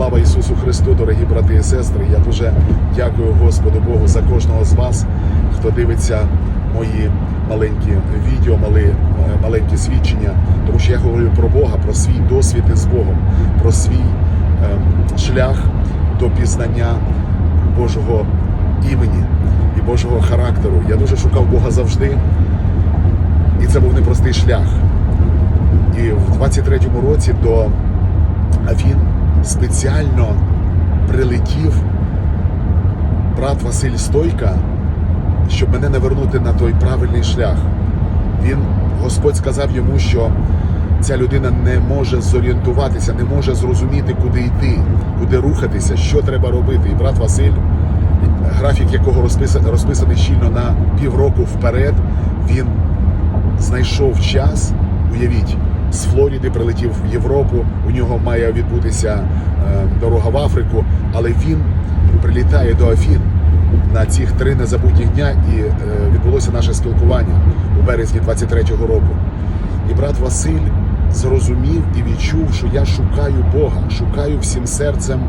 Слава Ісусу Христу, дорогі брати і сестри. Я дуже дякую Господу Богу за кожного з вас, хто дивиться мої маленькі відео, мали, е, маленькі свідчення. Тому що я говорю про Бога, про свій досвід із Богом, про свій е, шлях до пізнання Божого імені і Божого характеру. Я дуже шукав Бога завжди, і це був непростий шлях. І в 23-му році до Афін спеціально прилетів брат Василь Стойка, щоб мене навернути на той правильний шлях. Він, Господь сказав йому, що ця людина не може зорієнтуватися, не може зрозуміти, куди йти, куди рухатися, що треба робити. І брат Василь, графік якого розписаний, розписаний щільно на півроку вперед, він знайшов час, уявіть, з Флоріди прилетів в Європу. У нього має відбутися е, дорога в Африку, але він прилітає до Афін на цих три незабутніх дня, і е, відбулося наше спілкування у березні 23-го року. І брат Василь зрозумів і відчув, що я шукаю Бога, шукаю всім серцем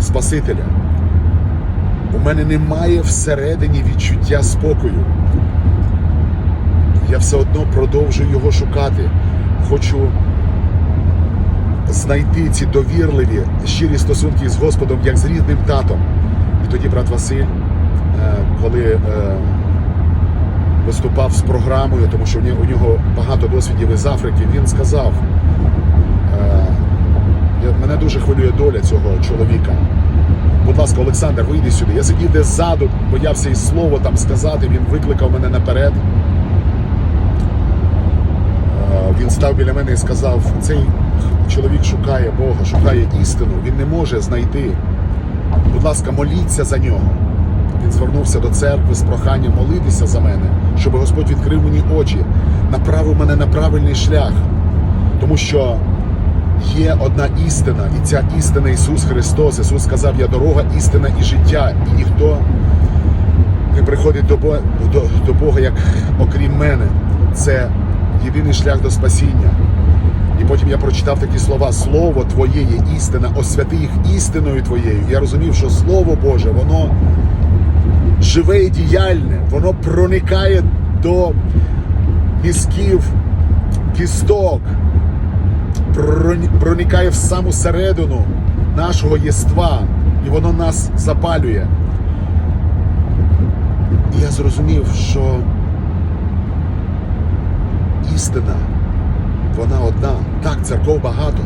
Спасителя. У мене немає всередині відчуття спокою. Я все одно продовжую його шукати. Хочу знайти ці довірливі, щирі стосунки з Господом, як з рідним татом. І тоді брат Василь, е, коли е, виступав з програмою, тому що у нього- багато досвідів із Африки, він сказав: е, мене дуже хвилює доля цього чоловіка. Будь ласка, Олександр, вийди сюди. Я сидів десь ззаду, боявся і слово там сказати. Він викликав мене наперед. Е, Він став біля мене і сказав: цей чоловік шукає Бога, шукає істину. Він не може знайти. Будь ласка, моліться за нього. Він звернувся до церкви з проханням молитися за мене, щоб Господь відкрив мені очі, направив мене на правильний шлях. Тому що є одна істина, і ця істина Ісус Христос. Ісус сказав, я дорога, істина і життя, і ніхто не приходить до Бога, як окрім мене. Це єдиний шлях до спасіння. І потім я прочитав такі слова: Слово Твоє є істина, освяти їх істиною Твоєю. Я розумів, що Слово Боже, воно живе і діяльне, воно проникає до мізків, кісток, проникає в саму середину нашого єства, і воно нас запалює. І я зрозумів, що істина, вона одна. Так, церков багато,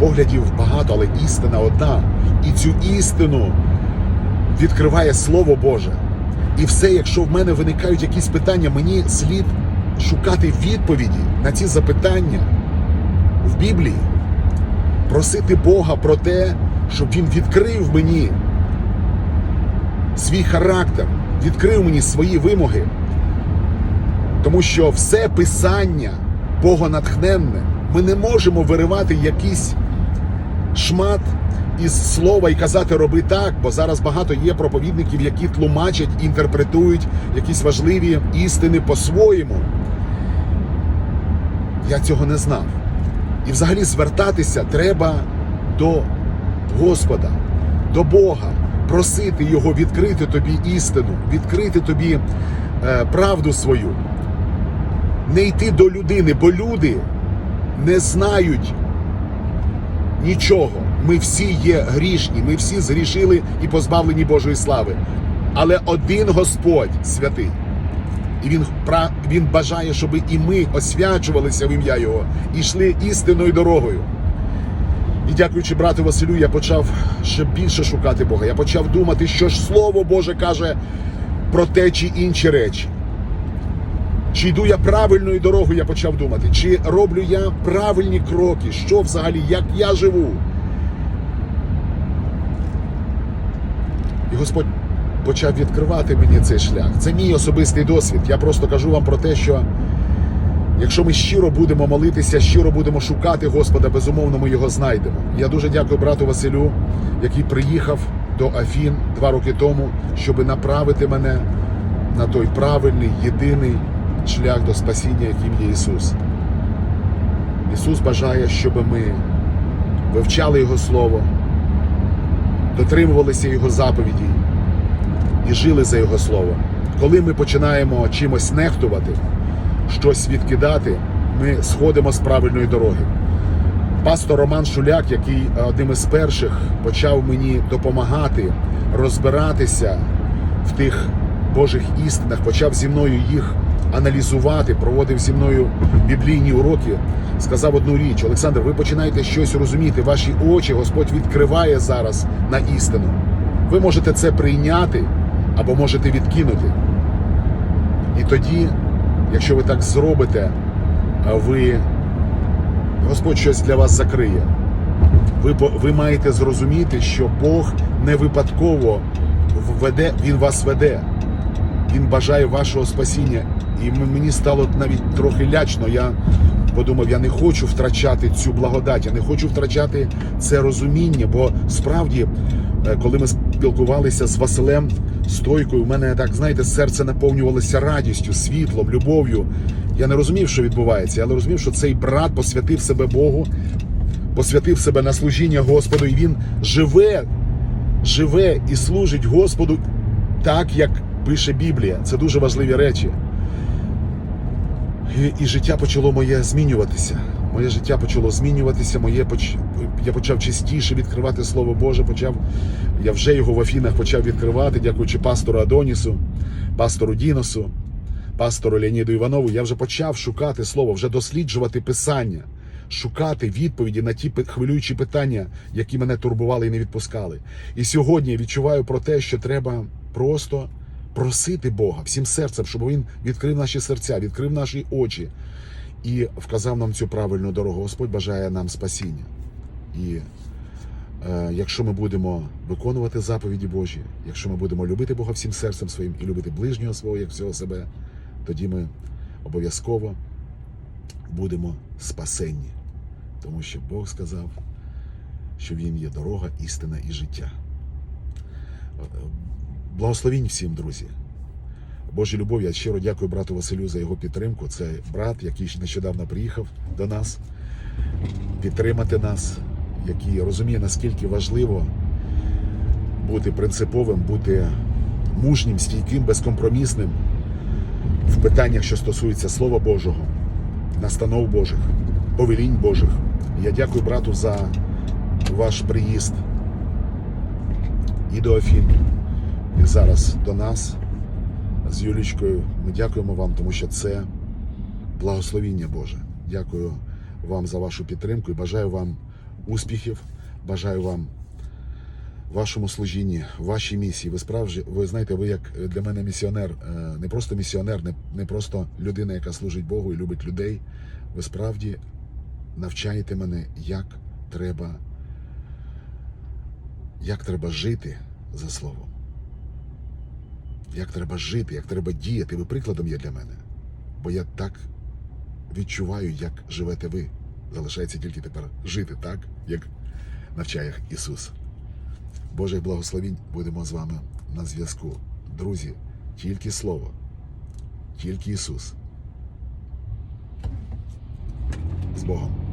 поглядів багато, але істина одна. І цю істину відкриває Слово Боже. І все, якщо в мене виникають якісь питання, мені слід шукати відповіді на ці запитання в Біблії, просити Бога про те, щоб Він відкрив мені свій характер, відкрив мені свої вимоги. Тому що все писання богонатхненне, ми не можемо виривати якийсь шмат із слова і казати роби так, бо зараз багато є проповідників, які тлумачать, інтерпретують якісь важливі істини по-своєму. Я цього не знав. І взагалі звертатися треба до Господа, до Бога, просити Його відкрити тобі істину, відкрити тобі е, правду свою. Не йти до людини, бо люди не знають нічого. Ми всі є грішні, ми всі згрішили і позбавлені Божої слави. Але один Господь святий. І він, він бажає, щоб і ми освячувалися в ім'я Його і йшли істинною дорогою. І дякуючи брату Василю, я почав ще більше шукати Бога. Я почав думати, що ж Слово Боже каже про те чи інші речі. Чи йду я правильною дорогою, я почав думати, чи роблю я правильні кроки, що взагалі, як я живу. І Господь почав відкривати мені цей шлях. Це мій особистий досвід. Я просто кажу вам про те, що якщо ми щиро будемо молитися, щиро будемо шукати Господа, безумовно, ми його знайдемо. Я дуже дякую брату Василю, який приїхав до Афін два роки тому, щоб направити мене на той правильний, єдиний шлях до спасіння, яким є Ісус. Ісус бажає, щоб ми вивчали Його Слово, дотримувалися Його заповідей і жили за Його слово. Коли ми починаємо чимось нехтувати, щось відкидати, ми сходимо з правильної дороги. Пастор Роман Шуляк, який одним із перших почав мені допомагати розбиратися в тих Божих істинах, почав зі мною їх аналізувати, проводив зі мною біблійні уроки, сказав одну річ: Олександр, ви починаєте щось розуміти, ваші очі Господь відкриває зараз на істину. Ви можете це прийняти або можете відкинути. І тоді, якщо ви так зробите, ви Господь щось для вас закриє. Ви, ви маєте зрозуміти, що Бог не випадково веде, Він вас веде. Він бажає вашого спасіння. І мені стало навіть трохи лячно. Я подумав, я не хочу втрачати цю благодать, я не хочу втрачати це розуміння, бо справді, е, коли ми спілкувалися з Василем Стойкою, у мене так, знаєте, серце наповнювалося радістю, світлом, любов'ю. Я не розумів, що відбувається, але розумів, що цей брат посвятив себе Богу, посвятив себе на служіння Господу, і він живе, живе і служить Господу так, як пише Біблія. Це дуже важливі речі. І, і життя почало моє змінюватися. Моє життя почало змінюватися. Моє поч... Я почав частіше відкривати Слово Боже. Почав я вже його в Афінах почав відкривати, дякуючи пастору Адонісу, пастору Діносу, пастору Леоніду Іванову. Я вже почав шукати слово, вже досліджувати писання, шукати відповіді на ті хвилюючі питання, які мене турбували і не відпускали. І сьогодні я відчуваю про те, що треба просто просити Бога всім серцем, щоб він відкрив наші серця, відкрив наші очі і вказав нам цю правильну дорогу. Господь бажає нам спасіння. І е, якщо ми будемо виконувати заповіді Божі, якщо ми будемо любити Бога всім серцем своїм і любити ближнього свого як всього себе, тоді ми обов'язково будемо спасенні. Тому що Бог сказав, що Він є дорога, істина і життя. Благословінь всім, друзі. Божі любові, я щиро дякую брату Василю за його підтримку. Це брат, який нещодавно приїхав до нас підтримати нас, який розуміє, наскільки важливо бути принциповим, бути мужнім, стійким, безкомпромісним в питаннях, що стосуються Слова Божого, настанов Божих, повелінь Божих. Я дякую брату за ваш приїзд і до Афін, зараз до нас з Юлічкою. Ми дякуємо вам, тому що це благословіння Боже. Дякую вам за вашу підтримку і бажаю вам успіхів. Бажаю вам вашому служінні, вашій місії. Ви справді, ви знаєте, ви як для мене місіонер, е, не просто місіонер, не, не просто людина, яка служить Богу і любить людей. Ви справді навчаєте мене, як треба, як треба жити за словом. Як треба жити, як треба діяти. Ви прикладом є для мене. Бо я так відчуваю, як живете ви. Залишається тільки тепер жити так, як навчає Ісус. Божих благословінь будемо з вами на зв'язку. Друзі, тільки Слово, тільки Ісус. З Богом.